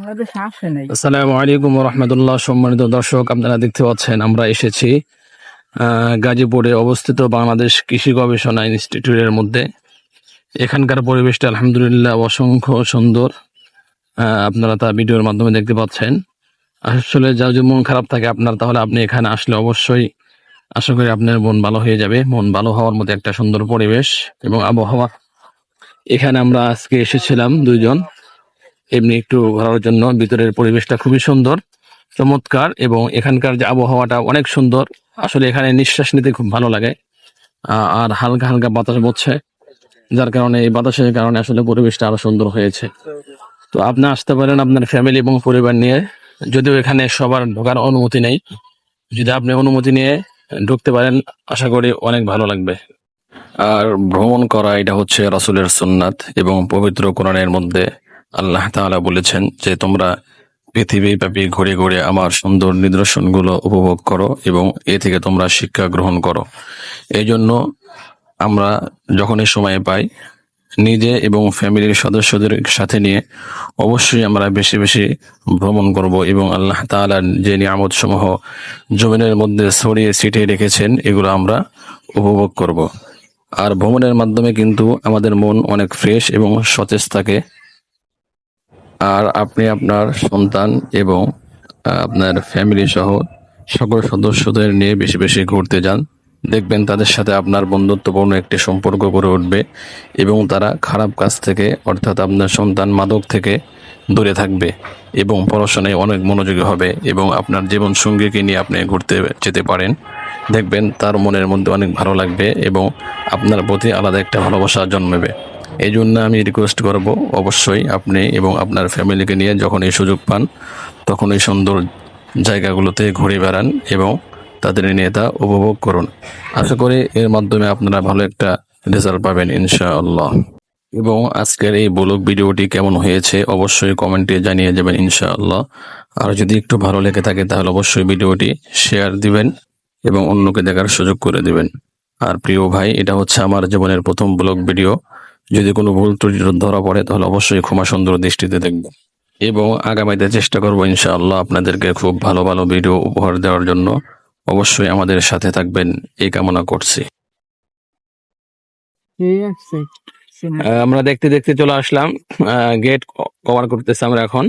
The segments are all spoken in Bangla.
আসসালামু আলাইকুম রহমতুল্লাহ সম্মানিত দর্শক, আপনারা দেখতে পাচ্ছেন, আমরা এসেছি গাজীপুরে অবস্থিত বাংলাদেশ কৃষি গবেষণা ইনস্টিটিউটের মধ্যে। এখানকার পরিবেশটা আলহামদুলিল্লাহ অসংখ্য সুন্দর আপনারা তা ভিডিওর মাধ্যমে দেখতে পাচ্ছেন। আসলে যা যদি মন খারাপ থাকে আপনার, তাহলে আপনি এখানে আসলে অবশ্যই আশা করি আপনার মন ভালো হয়ে যাবে। মন ভালো হওয়ার মতো একটা সুন্দর পরিবেশ এবং আবহাওয়া। এখানে আমরা আজকে এসেছিলাম দুইজন। এমনি একটু ঘোরার জন্য। ভিতরের পরিবেশটা খুবই সুন্দর, চমৎকার এবং এখানকার যে আবহাওয়াটা অনেক সুন্দর। আসলে এখানে নিঃশ্বাস নিতে খুব ভালো লাগে। আর হালকা হালকা বাতাস বচ্ছে, যার কারণে এই বাতাসের কারণে আসলে পরিবেশটা আরও সুন্দর হয়েছে। তো আপনি আসতে পারেন আপনার ফ্যামিলি এবং পরিবার নিয়ে। যদিও এখানে সবার ঢোকার অনুমতি নেই। যদি আপনি অনুমতি নিয়ে ঢুকতে পারেন, আশা করি অনেক ভালো লাগবে। আর ভ্রমণ করা এটা হচ্ছে রাসূলের সুন্নাত এবং পবিত্র কোরআনের মধ্যে। আল্লাহ তাআলা বলেছেন যে, তোমরা পৃথিবী ব্যাপী ঘুরে ঘুরে আমার সুন্দর নিদর্শনগুলো উপভোগ করো এবং এ থেকে তোমরা শিক্ষা গ্রহণ করো। এই জন্য আমরা যখনই সময় পাই, নিজে এবং ফ্যামিলির সদস্যদের সাথে নিয়ে অবশ্যই আমরা বেশি বেশি ভ্রমণ করব এবং আল্লাহ তাআলার যে নিয়ামত সমূহ জমিনের মধ্যে ছড়িয়ে ছিটিয়ে রেখেছেন, এগুলো আমরা উপভোগ করব। আর ভ্রমণের মাধ্যমে কিন্তু আমাদের মন অনেক ফ্রেশ এবং সতেজ থাকে। আর আপনি আপনার সন্তান এবং আপনার ফ্যামিলি সহ সকল সদস্যদের নিয়ে বেশি বেশি ঘুরতে যান। দেখবেন তাদের সাথে আপনার বন্ধুত্বপূর্ণ একটি সম্পর্ক গড়ে উঠবে এবং তারা খারাপ কাজ থেকে, অর্থাৎ আপনার সন্তান মাদক থেকে দূরে থাকবে এবং পড়াশোনায় অনেক মনোযোগী হবে এবং আপনার জীবন সঙ্গীকে নিয়ে আপনি ঘুরতে যেতে পারেন। দেখবেন তার মনের মধ্যে অনেক ভালো লাগবে এবং আপনার প্রতি আলাদা একটা ভালোবাসা জন্মাবে। এই জন্য আমি রিকোয়েস্ট করব অবশ্যই আপনি এবং আপনার ফ্যামিলিকে নিয়ে যখন এই সুযোগ পান, তখন এই সুন্দর জায়গাগুলোতে ঘুরে বেড়ান এবং তাদের নিয়ে তা উপভোগ করুন। আশা করি এর মাধ্যমে আপনারা ভালো একটা রেজাল্ট পাবেন, ইনশাআল্লাহ। এবং আজকের এই ব্লগ ভিডিওটি কেমন হয়েছে অবশ্যই কমেন্টে জানিয়ে যাবেন, ইনশাআল্লাহ। আর যদি একটু ভালো লেগে থাকে, তাহলে অবশ্যই ভিডিওটি শেয়ার দিবেন এবং অন্যকে দেখার সুযোগ করে দিবেন। আর প্রিয় ভাই, এটা হচ্ছে আমার জীবনের প্রথম ব্লগ ভিডিও। যদি কোনো ভুল ত্রুটি ধরা পড়ে তাহলে অবশ্যই ক্ষমা সুন্দর দৃষ্টিতে দেখবেন। এবং আগামীতে চেষ্টা করব ইনশাআল্লাহ আপনাদেরকে খুব ভালো ভালো ভিডিও উপহার দেওয়ার জন্য। অবশ্যই আমাদের সাথে থাকবেন। এই কামনা করছি। আমরা দেখতে দেখতে চলে আসলাম। গেট কভার করতেছি আমরা এখন।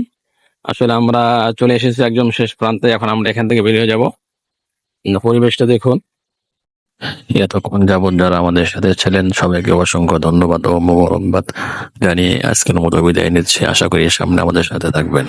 আসলে আমরা চলে এসেছি একদম শেষ প্রান্তে। এখন আমরা এখান থেকে বেরিয়ে যাব। পরিবেশটা দেখুন। এতক্ষণ যাবৎ যারা আমাদের সাথে ছিলেন, সবাইকে অসংখ্য ধন্যবাদ ও মোবারকবাদ জানিয়ে আজকের মতো বিদায় নিচ্ছি। আশা করি সামনে আমাদের সাথে থাকবেন।